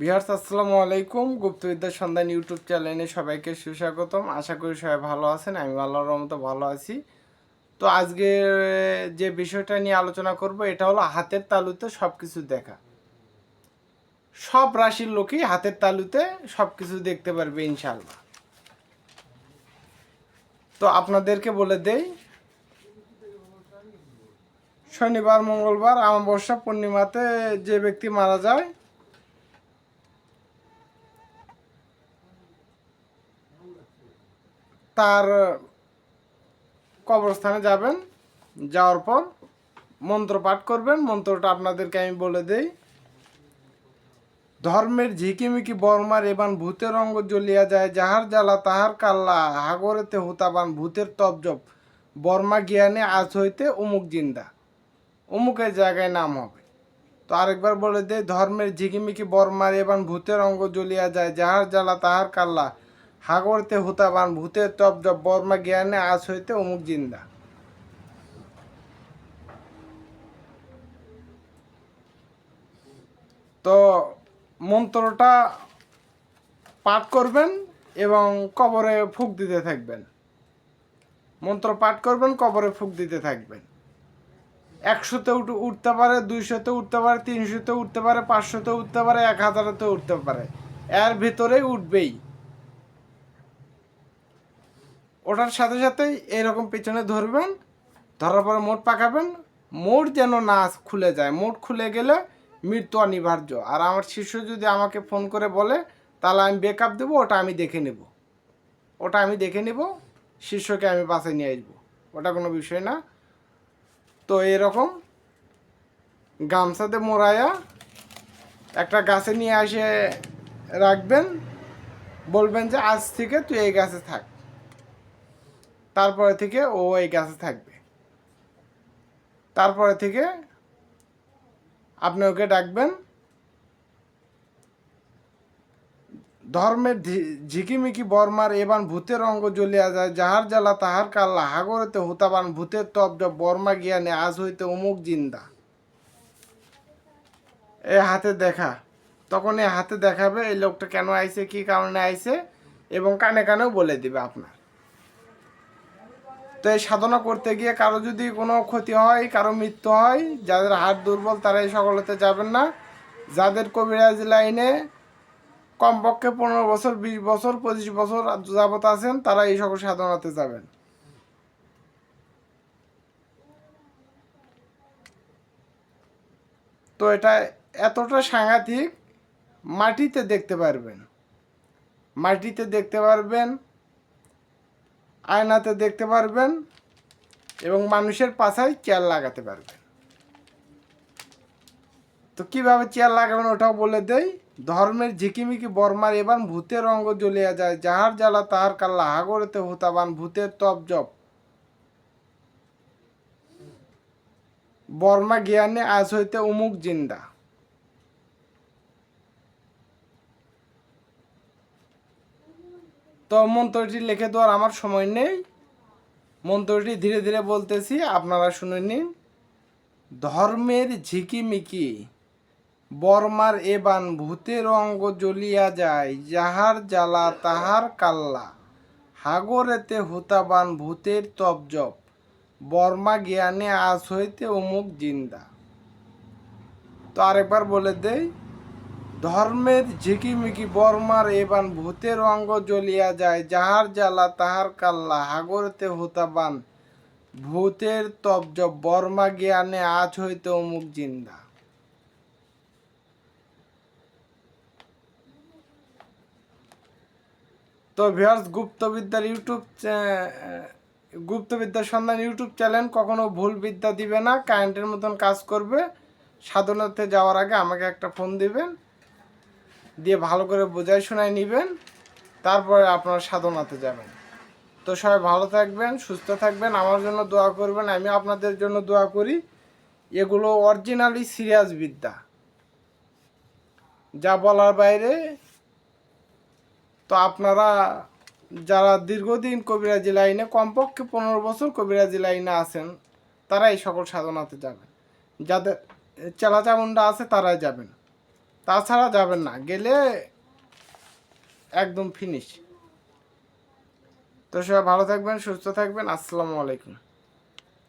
বিহার্স আসসালামু আলাইকুম। গুপ্তবিদ্যা সন্ধান ইউটিউব চ্যানেলে সবাইকে সুস্বাগতম। আশা করি সবাই ভালো আছেন, আমি আল্লাহর রহমতে ভালো আছি। তো আজকে যে বিষয়টা নিয়ে আলোচনা করব, এটা হলো হাতের তালুতে সব কিছু দেখা। সব রাশির লোকই হাতের তালুতে সব কিছু দেখতে পারবে ইনশাল্লাহ তো আপনাদেরকে বলে দেই, শনিবার, মঙ্গলবার আমাবস্যা পূর্ণিমাতে যে ব্যক্তি মারা যায় তার কবরস্থানে যাবেন, যাওয়ার পর মন্ত্র পাঠ করবেন। মন্ত্রটা আপনাদেরকে আমি বলে দেই, ধর্মের ঝিকিমিকি বর্মার এবান ভূতের অঙ্গ জ্বলিয়া যায়, যাহার জ্বালা তাহার কাল্লা হাগরেতে হুতাবান ভূতের তবজব। বর্মা জ্ঞানে আজ হইতে অমুক জিন্দা অমুকের জায়গায় নাম হবে। তো আরেকবার বলে দেয় ধর্মের ঝিকিমিকি বর্মার এবান ভূতের অঙ্গ জ্বলিয়া যায়, যাহার জ্বালা তাহার কাল্লা হাগরতে হুতাবান ভূতের তপ জপ বর্মা জ্ঞানে আজ হইতে অমুক জিন্দা। তো মন্ত্রটা পাঠ করবেন এবং কবরে ফুক দিতে থাকবেন। মন্ত্র পাঠ করবেন, কবরে ফুক দিতে থাকবেন। একশোতে উঠ উঠতে পারে, দুইশোতে উঠতে পারে, তিনশোতে উঠতে পারে, পাঁচশোতে উঠতে পারে, এক হাজারেতে উঠতে পারে। এর ভিতরেই উঠবেই। ওটার সাথে সাথেই এরকম পেছনে ধরবেন, ধরার পরে মোট পাকাবেন। মোট যেন না খুলে যায়, মোট খুলে গেলে মৃত্যু অনিবার্য। আর আমার শিষ্য যদি আমাকে ফোন করে বলে, তাহলে আমি বেকআপ দেবো, ওটা আমি দেখে নেব। ওটা আমি দেখে নেব, শিষ্যকে আমি বাসে নিয়ে আসব। ওটা কোনো বিষয় না। তো এরকম গামছাতে মোড়ায়া একটা গাছে নিয়ে এসে রাখবেন। বলবেন যে, আজ থেকে তুই এই গাছে থাক। তারপরে থেকে ও এই গাছে থাকবে। তারপরে থেকে আপনি ওকে ডাকবেন। ধর্মের ঝিকিমিকি বর্মার এবান ভূতের অঙ্গ জ্বলিয়া যায়, যাহার জ্বালা তাহার কাল্লা হাগরেতে হুতাবান ভূতের জপ বর্মা জ্ঞানে আজ হইতে অমুক জিন্দা। এ হাতে দেখা তখন এ হাতে দেখাবে এই লোকটা কেন আইছে, কি কারণে আইছে, এবং কানে কানেও বলে দিবে আপনার। এই সাধনা করতে গিয়ে কারও যদি কোনো ক্ষতি হয়, কারও মৃত্যু হয়, যাদের হাত দুর্বল তারা এই সকলতে যাবেন না। যাদের কবিরাজ লাইনে কমপক্ষে পনেরো বছর, বিশ বছর, পঁচিশ বছর যাবত আছেন, তারা এই সকল সাধনাতে যাবেন। তো এটা এতটা সাংঘাতিক, মাটিতে দেখতে পারবেন। মাটিতে দেখতে পারবেন আয়নাতে দেখতে পারবেন এবং মানুষের পাশায় চেয়ার লাগাতে পারবেন। তো কীভাবে চেয়ার লাগাবেন ওটাও বলে দেই। ধর্মের ঝিকিমিকি বর্মার এবার ভূতের অঙ্গ জ্বলিয়া যায়। যাহার জ্বালা তাহার কাল্লা হাগরেতে হুতাবান, ভূতের তপ জপ। বর্মা জ্ঞানে আজ হইতে উমুক জিন্দা। তো মন্ত্রটি লিখে দেওয়ার আমার সময় নেই। মন্ত্রটি ধীরে ধীরে বলতেছি, আপনারা শুনে নিন। ধর্মের ঝিকিমিকি, বর্মার এবান ভূতের অঙ্গ জ্বলিয়া যায়, যাহার জ্বালা তাহার কাল্লা। হাগরেতে হুতাবান ভূতের তবজব বর্মা জ্ঞানে আজ হইতে অমুক জিন্দা। তো আরেকবার বলে দেই ধর্মের ঝিকিমিকি বর্মার এবান ভূতের অঙ্গ জ্বলিয়া যায়, যাহার জ্বালা তাহার কাল্লা হাগরতে হুতাবান ভূতের তবজ বর্মা জ্ঞানে আজ হইতে অমুক জিন্দা। তো ভিউয়ার্স, গুপ্তবিদ্যার ইউটিউব গুপ্তবিদ্যার সন্ধান ইউটিউব চ্যানেল কখনো ভুল বিদ্যা দিবে না, কারেন্টের মতন কাজ করবে। সাধনাতে যাওয়ার আগে আমাকে একটা ফোন দিবেন। দিয়ে ভালো করে বোঝাই শোনায় নেবেন, তারপরে আপনার সাধনাতে যাবেন। তো সবাই ভালো থাকবেন, সুস্থ থাকবেন, আমার জন্য দোয়া করবেন, আমি আপনাদের জন্য দোয়া করি, এগুলো অরিজিনালি সিরিয়াস বিদ্যা। যা বলার বাইরে, তো আপনারা যারা দীর্ঘদিন কবিরাজি লাইনে, কমপক্ষে পনেরো বছর কবিরাজি লাইনে আছেন তারা এই সকল সাধনাতে যাবেন। যাদের চেলা চামুন্ডা আছে, তারাই যাবেন। তাছাড়া যাবেন না গেলে একদম ফিনিশ তো সবাই ভালো থাকবেন সুস্থ থাকবেন আসসালামু আলাইকুম।